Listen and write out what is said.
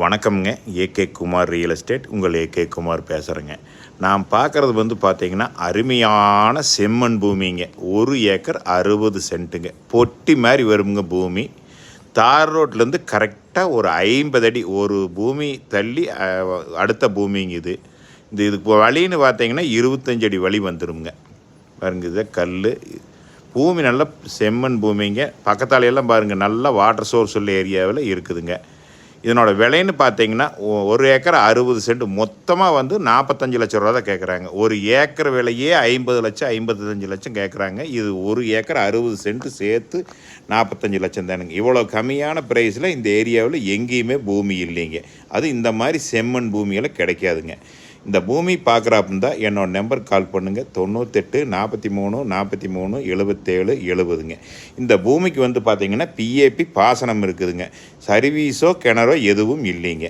வணக்கம்ங்க. AK Kumar real estate. உங்கள் AK Kumar பேசுகிறேங்க நான் பார்க்குறது வந்து பார்த்தீங்கன்னா அருமையான செம்மண் பூமிங்க. ஒரு ஏக்கர் அறுபது சென்ட்டுங்க. பொட்டி மாதிரி வருங்க பூமி. தார் ரோட்லேருந்து கரெக்டாக ஒரு ஐம்பது அடி ஒரு பூமி தள்ளி அடுத்த பூமிங்க இது. இந்த இதுக்கு வழின்னு பார்த்தீங்கன்னா இருபத்தஞ்சு அடி வழி வந்துடுங்க பாருங்க இதை கல் பூமி நல்லா செம்மண் பூமிங்க. பக்கத்தாலையெல்லாம் பாருங்கள் நல்லா வாட்டர் சோர்ஸ் உள்ள ஏரியாவில் இருக்குதுங்க. இதனோட விலைன்னு பார்த்தீங்கன்னா ஒரு ஏக்கர் அறுபது சென்ட். மொத்தமாக வந்து நாற்பத்தஞ்சு லட்ச ரூபா தான் கேட்குறாங்க ஒரு ஏக்கர் விலையே ஐம்பது லட்சம் ஐம்பத்தஞ்சு லட்சம் கேட்குறாங்க இது ஒரு ஏக்கர் அறுபது சென்ட் சேர்த்து நாற்பத்தஞ்சு லட்சம் தானுங்க. இவ்வளோ கம்மியான ப்ரைஸில் இந்த ஏரியாவில் எங்கேயுமே பூமி இல்லைங்க. அது இந்த மாதிரி செம்மண் பூமியில் கிடைக்காதுங்க. இந்த பூமி பார்க்குறாப்புந்தா என்னோட நம்பர் கால் பண்ணுங்கள் தொண்ணூத்தெட்டு நாற்பத்தி மூணு நாற்பத்தி மூணு எழுபத்தேழு எழுபதுங்க இந்த பூமிக்கு வந்து பார்த்தீங்கன்னா பிஏபி பாசனம் இருக்குதுங்க. சர்வீஸோ கிணறோ எதுவும் இல்லைங்க.